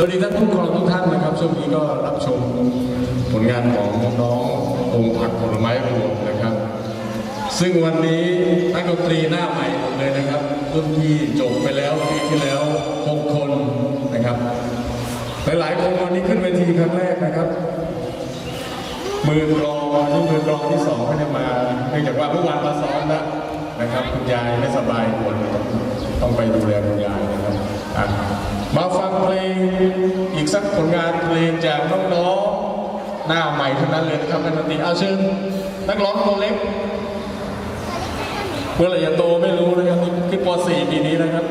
สวัสดีท่านผู้ปกครองทุกท่านนะครับช่วงนี้ก็รับชมผลงานของน้ององค์ผักผลไม้รวมนะครับ ซึ่งวันนี้นักดนตรีหน้าใหม่หมดเลยนะครับรุ่นที่จบไปแล้วปีที่แล้วหกคนนะครับหลายๆคนวันนี้ขึ้นเวทีครั้งแรกนะครับมือกลองนี่มือกลองที่สองไม่ได้มาเนื่องจากว่าเมื่อวานมาซ้อมแล้วนะครับคุณยายไม่สบายปวดต้องต้องไปดูแลคุณยายนะครับ อีกสักผลงานเพลงจากน้องๆหน้าใหม่ทั้งนั้นเลยนะครับนักดนตีเอาเชิญนักร้องตัวเล็กเมื่อไหรจะโตไม่รู้นะครับคือป .4 ปีนี้นะครับ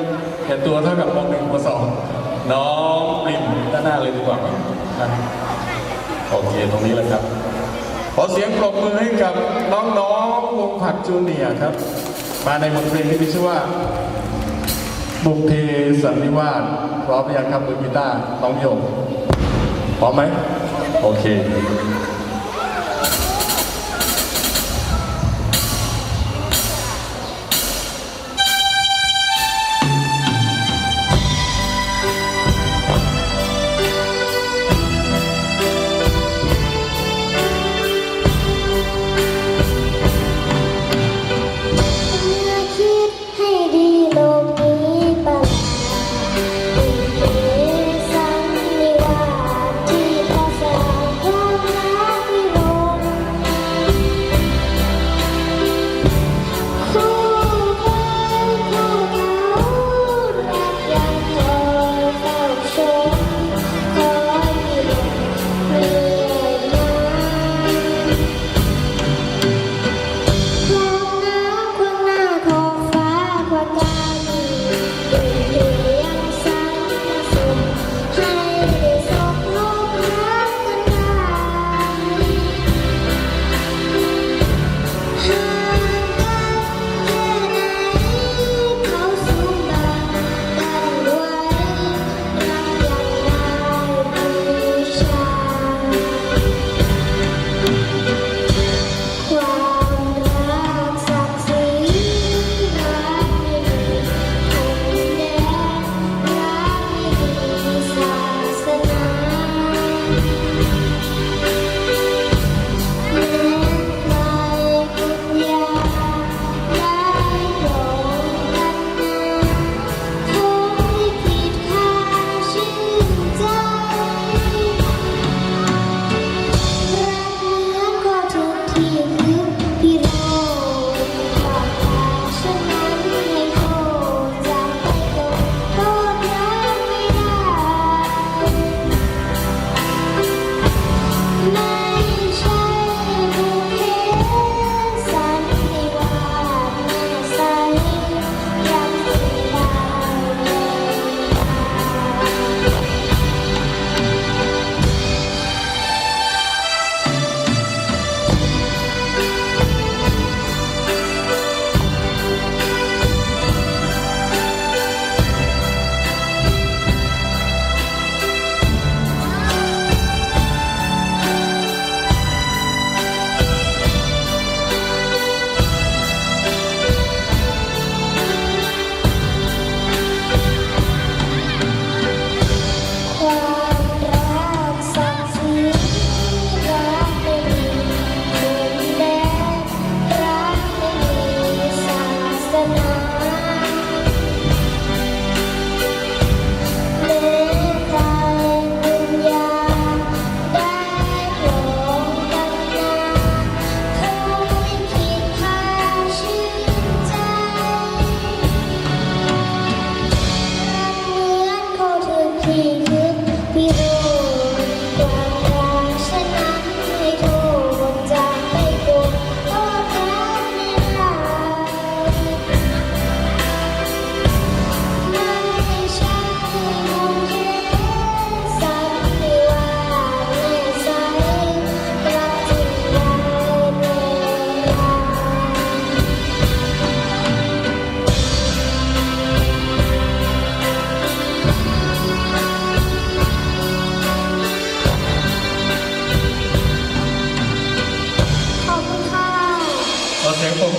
เห็นตัวเท่ากับป .1 ป .2 น้องปริมด้านหน้าเลยดีกว่าครับโอเคตรงนี้แหละครับ ขอเสียงปรบมือให้กับน้องๆวงผักจูเนียครับ มาในบทเพลงที่มีชื่อว่า บุกเพสันนิวาสพร้อมหรือยังครับมือกีตาร์น้องโยมพร้อมไหมโอเค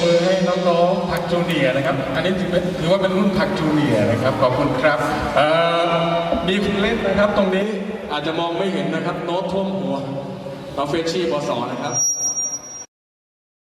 มือให้น้องๆผักจูเนียร์นะครับ อันนี้ถือเป็นถือว่าเป็นรุ่นผักจูเนียร์นะครับ ขอบคุณครับเอ่อมีคุณเล่นนะครับ ตรงนี้อาจจะมองไม่เห็นนะครับ โน้ตท่วมหัวเราเฟชชี่ปสอนะครับ